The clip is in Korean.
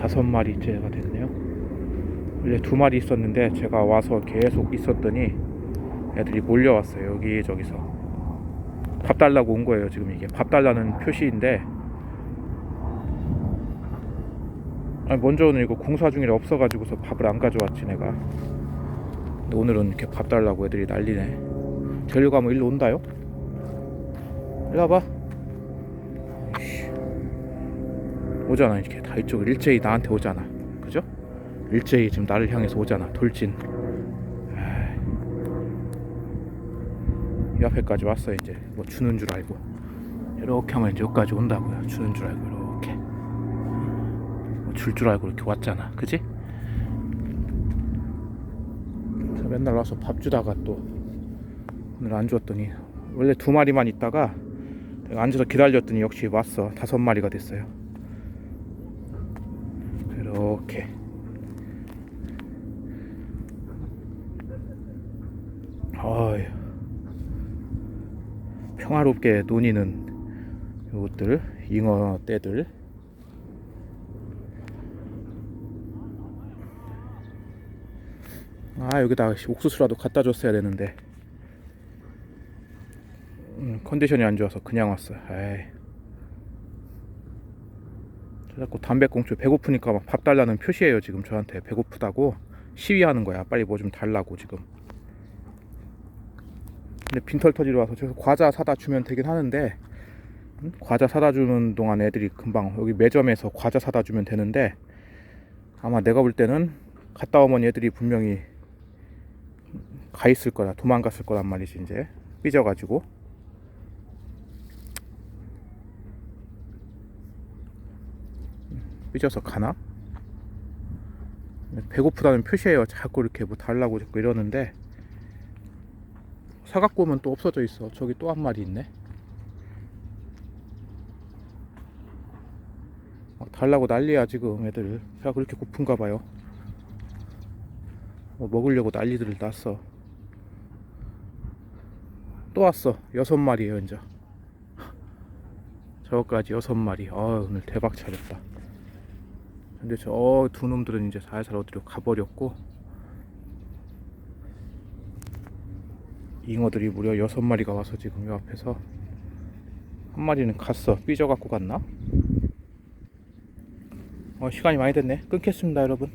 다섯 마리째가 됐네요. 원래 두 마리 있었는데 제가 와서 계속 있었더니 애들이 몰려왔어요. 여기 저기서 밥 달라고 온 거예요. 지금 이게 밥 달라는 표시인데 아니 먼저는 이거 공사 중이라 없어가지고서 밥을 안 가져왔지 내가. 근데 오늘은 이렇게 밥 달라고 애들이 난리네. 데리고 가면 일로 온다요? 일로 와봐. 오잖아 이렇게 다 이쪽 일제히 나한테 오잖아. 그죠? 일제히 지금 나를 향해서 오잖아. 돌진. 이 앞에까지 왔어 이제 뭐 주는 줄 알고 이렇게 하면 이제 여기까지 온다고요. 주는 줄 알고 이렇게. 뭐 줄 줄 알고 이렇게 왔잖아. 그지? 맨날 와서 밥 주다가 또 오늘 안 주었더니 원래 두 마리만 있다가 앉아서 기다렸더니 역시 왔어. 다섯 마리가 됐어요. 이렇게. 어휴. 평화롭게 논이는 요것들 잉어 떼들 아 여기다 옥수수라도 갖다 줬어야 되는데 음, 컨디션이 안 좋아서 그냥 왔어 에이 자꾸 담배꽁초 배고프니까 막 밥 달라는 표시예요 지금 저한테. 배고프다고. 시위하는 거야. 빨리 뭐 좀 달라고 지금. 근데 빈털 터지러 와서 저기서 과자 사다 주면 되긴 하는데 음? 과자 사다 주는 동안 애들이 금방 여기 매점에서 과자 사다 주면 되는데 아마 내가 볼 때는 갔다 오면 애들이 분명히 가 있을 거라 도망갔을 거란 말이지 이제. 삐져가지고 삐져서 가나? 배고프다는 표시예요 자꾸 이렇게 뭐 달라고 자꾸 이러는데 사갖고 오면 또 없어져 있어. 저기 또 한 마리 있네. 막 달라고 난리야 지금 애들. 배가 그렇게 고픈가 봐요. 뭐 먹으려고 난리들을 났어. 또 왔어. 여섯 마리예요 이제. 저거까지 여섯 마리. 아 오늘 대박 차렸다. 근데 저 두 놈들은 이제 살살 어디로 가버렸고 잉어들이 무려 여섯 마리가 와서 지금 요 앞에서 한 마리는 갔어. 삐져 갖고 갔나? 어 시간이 많이 됐네. 끊겠습니다 여러분